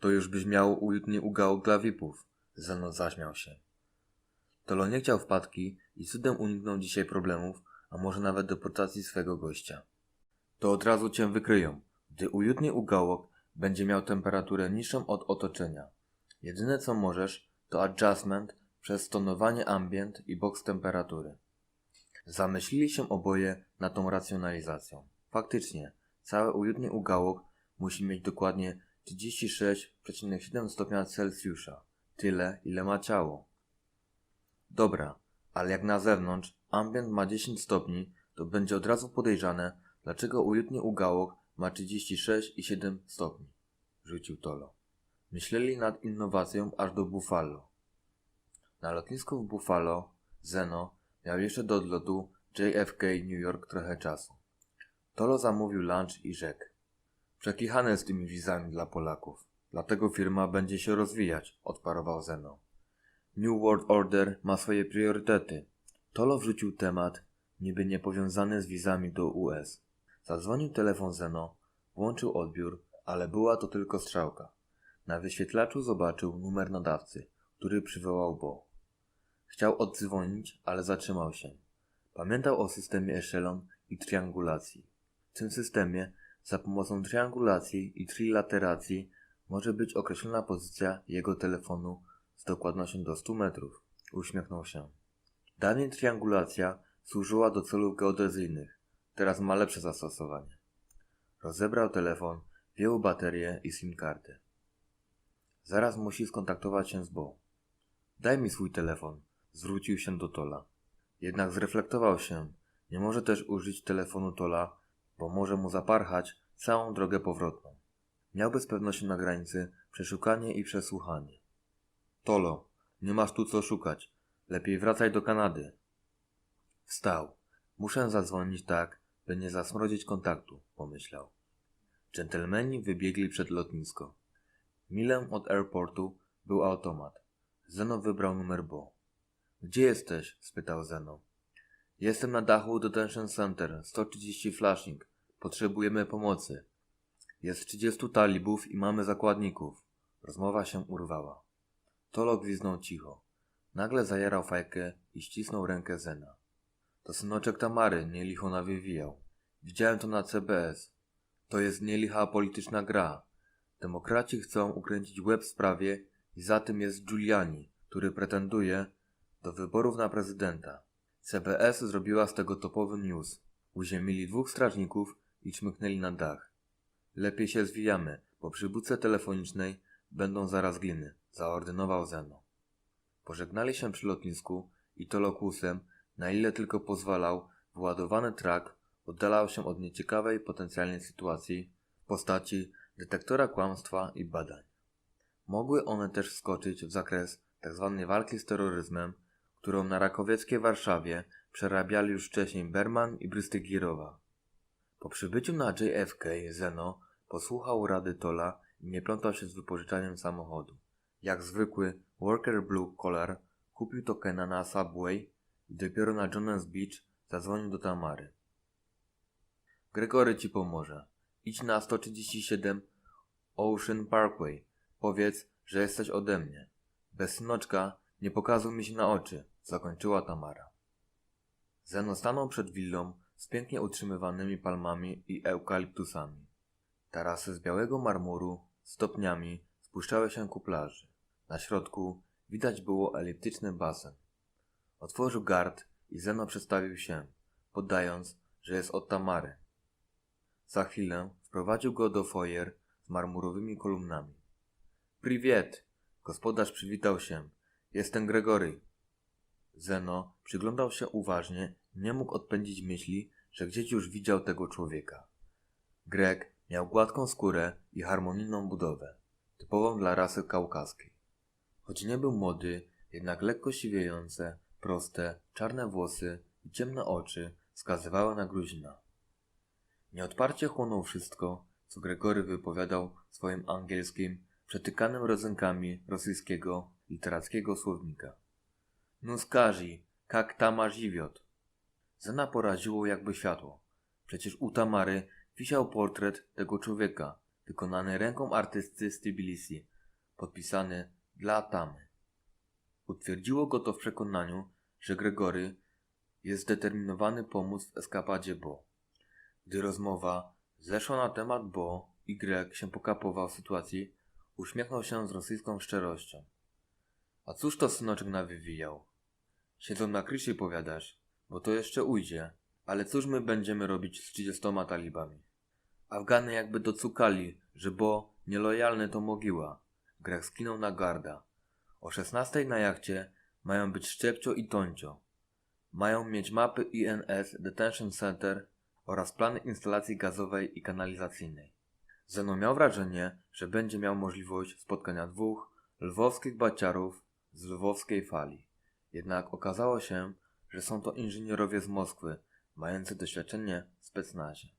To już byś miał uютny ugał dla VIP-ów. Zeno zaśmiał się. Tolo nie chciał wpadki i cudem uniknął dzisiaj problemów, a może nawet deportacji swego gościa. To od razu cię wykryją, gdy uютny ugałok będzie miał temperaturę niższą od otoczenia. Jedyne co możesz, to adjustment przez tonowanie ambient i box temperatury. Zamyślili się oboje nad tą racjonalizacją. Faktycznie, cały uютny ugałok musi mieć dokładnie 36,7 stopnia Celsjusza. Tyle, ile ma ciało. Dobra, ale jak na zewnątrz ambient ma 10 stopni, to będzie od razu podejrzane, dlaczego uютny ugałok ma 36,7 stopni. Rzucił Tolo. Myśleli nad innowacją aż do Buffalo. Na lotnisku w Buffalo Zeno miał jeszcze do odlotu JFK New York trochę czasu. Tolo zamówił lunch i rzekł. Przekichane z tymi wizami dla Polaków. Dlatego firma będzie się rozwijać, odparował Zeno. New World Order ma swoje priorytety. Tolo wrzucił temat, niby niepowiązany z wizami do US. Zadzwonił telefon Zeno, włączył odbiór, ale była to tylko strzałka. Na wyświetlaczu zobaczył numer nadawcy, który przywołał Bo. Chciał oddzwonić, ale zatrzymał się. Pamiętał o systemie echelon i triangulacji. W tym systemie za pomocą triangulacji i trilateracji może być określona pozycja jego telefonu z dokładnością do 100 metrów. Uśmiechnął się. Dawniej triangulacja służyła do celów geodezyjnych. Teraz ma lepsze zastosowanie. Rozebrał telefon, wziął baterię i SIM-kartę. Zaraz musi skontaktować się z Bo. Daj mi swój telefon. Zwrócił się do Tola. Jednak zreflektował się. Nie może też użyć telefonu Tola, bo może mu zaparchać całą drogę powrotną. Miał bez pewności na granicy przeszukanie i przesłuchanie. Tolo, nie masz tu co szukać. Lepiej wracaj do Kanady. Wstał. Muszę zadzwonić tak, by nie zasmrodzić kontaktu, pomyślał. Dżentelmeni wybiegli przed lotnisko. Milę od airportu był automat. Zeno wybrał numer Bo. Gdzie jesteś? spytał Zeno. Jestem na dachu Detention Center, 130 flashing. Potrzebujemy pomocy. Jest 30 talibów i mamy zakładników. Rozmowa się urwała. Tolo gwiznął cicho. Nagle zajarał fajkę i ścisnął rękę Zena. To synoczek Tamary, nie licho nawywijał. Widziałem to na CBS. To jest nielicha polityczna gra. Demokraci chcą ukręcić łeb w sprawie i za tym jest Giuliani, który pretenduje do wyborów na prezydenta. CBS zrobiła z tego topowy news. Uziemili dwóch strażników i czmychnęli na dach. Lepiej się zwijamy, bo przy budce telefonicznej będą zaraz gliny, zaordynował Zeno. Pożegnali się przy lotnisku i Tolokusem, na ile tylko pozwalał, wyładowany trak oddalał się od nieciekawej potencjalnej sytuacji w postaci detektora kłamstwa i badań. Mogły one też wskoczyć w zakres tzw. walki z terroryzmem, którą na rakowieckiej Warszawie przerabiali już wcześniej Berman i Brystygirowa. Po przybyciu na JFK Zeno posłuchał rady Tola i nie plątał się z wypożyczaniem samochodu. Jak zwykły worker blue collar kupił tokena na Subway i dopiero na Jones Beach zadzwonił do Tamary. Gregory ci pomoże. Idź na 137 Ocean Parkway. Powiedz, że jesteś ode mnie. Bez synoczka nie pokazuj mi się na oczy, zakończyła Tamara. Zeno stanął przed willą z pięknie utrzymywanymi palmami i eukaliptusami. Tarasy z białego marmuru stopniami spuszczały się ku plaży. Na środku widać było eliptyczny basen. Otworzył gard i Zeno przedstawił się, podając, że jest od Tamary. Za chwilę wprowadził go do foyer z marmurowymi kolumnami. Priwiet! Gospodarz przywitał się. Jestem Gregory. Zeno przyglądał się uważnie nie mógł odpędzić myśli, że gdzieś już widział tego człowieka. Greg miał gładką skórę i harmonijną budowę, typową dla rasy kaukaskiej. Choć nie był młody, jednak lekko siwiejące, proste, czarne włosy i ciemne oczy wskazywały na Gruzina. Nieodparcie chłonął wszystko, co Gregory wypowiadał swoim angielskim, przetykanym rodzynkami rosyjskiego literackiego słownika. No skazi, kak tama żywiot. Zena poraziło jakby światło. Przecież u Tamary wisiał portret tego człowieka, wykonany ręką artysty z Tbilisi, podpisany dla Tamy. Utwierdziło go to w przekonaniu, że Gregory jest zdeterminowany pomóc w eskapadzie Bo. Gdy rozmowa zeszła na temat Bo i Greg się pokapował w sytuacji, uśmiechnął się z rosyjską szczerością. A cóż to synoczek nawywijał? Siedzą na krysie powiadasz, bo to jeszcze ujdzie. Ale cóż my będziemy robić z trzydziestoma talibami? Afgany jakby docukali, że bo nielojalny to mogiła. Greg skinął na garda. O 16 na jachcie mają być Szczepcio i Toncio. Mają mieć mapy INS Detention Center oraz plany instalacji gazowej i kanalizacyjnej. Zeno miał wrażenie, że będzie miał możliwość spotkania dwóch lwowskich baciarów z lwowskiej fali. Jednak okazało się, że są to inżynierowie z Moskwy, mający doświadczenie w specnazie.